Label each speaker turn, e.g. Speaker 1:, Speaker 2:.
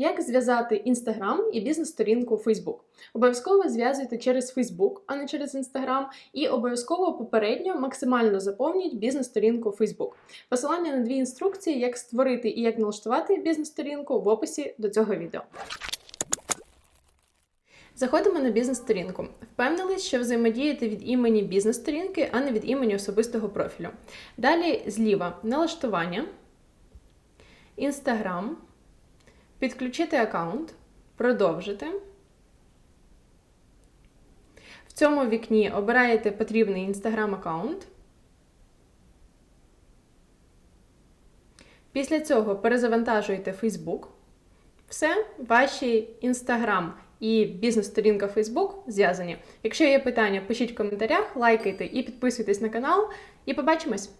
Speaker 1: Як зв'язати Instagram і бізнес-сторінку Facebook? Обов'язково зв'язуйте через Facebook, а не через Instagram, і обов'язково попередньо максимально заповніть бізнес-сторінку Facebook. Посилання на дві інструкції, як створити і як налаштувати бізнес-сторінку в описі до цього відео. Заходимо на бізнес-сторінку. Впевнились, що взаємодієте від імені бізнес-сторінки, а не від імені особистого профілю. Далі зліва налаштування, Інстаграм, підключити аккаунт, продовжити. В цьому вікні обираєте потрібний Інстаграм аккаунт. Після цього перезавантажуєте Facebook. Все, ваші Інстаграм і бізнес-сторінка Facebook зв'язані. Якщо є питання, пишіть в коментарях, лайкайте і підписуйтесь на канал. І побачимось!